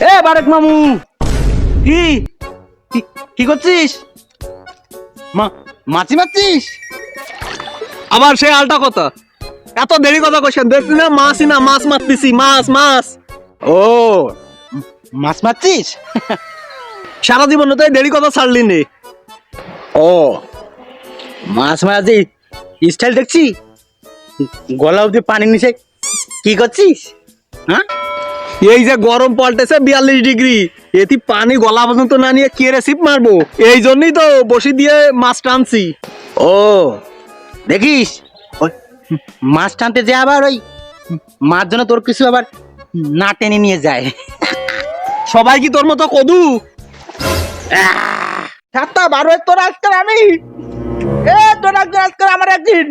বারেক মামু। কি? কি- করছিস? মা মাছি মারছিস? আবার সেই আলটা কথা এত দেরি কথা কইছেন দেখছি না মাছই না মাছ মারতেছি মাছ মাছ। ও মাছ মারছিস? সারা জীবন তো দেরি কথা ছাড়লি নে। ও মাছ মারা যে স্টাইল দেখছি? গলা অব্দি পানি নিচে কি করছিস? হ্যাঁ? এই যে গরম পাল্টেছে বিয়াল্লিশ ডিগ্রি। এটি পানি গলা পর্যন্ত না নিয়ে কে রেসিপ মারবো? এই জন্যই তো বসি দিয়ে মাছ টানছি। ও দেখিস? মাছ টানতে যে আবার ওই মাছ জন্য তোর কিছু আবার না টেনে নিয়ে যায়। সবাই কি তোর মতো কদু? সাতটা বারো তোর আজকাল আমি। এ তোর আজকাল আমার একদিন।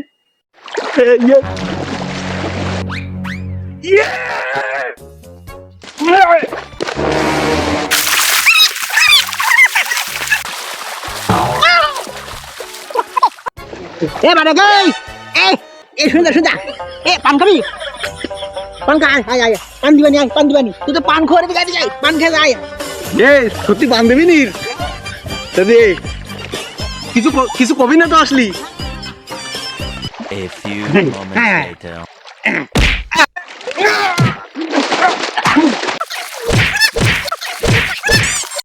এ মানে গাই এ এ শুনদা শুনদা এ পান খাবি? পান খা আয় আয় পান দিবানি আয় পান দিবানি। তুই তো পান খোয়ারে দিকে যাই পান খেয়ে আয়। এ সত্যি দিবি নি? দে কিছু কিছু কবি না তো আসলি? A few moments Ah. later.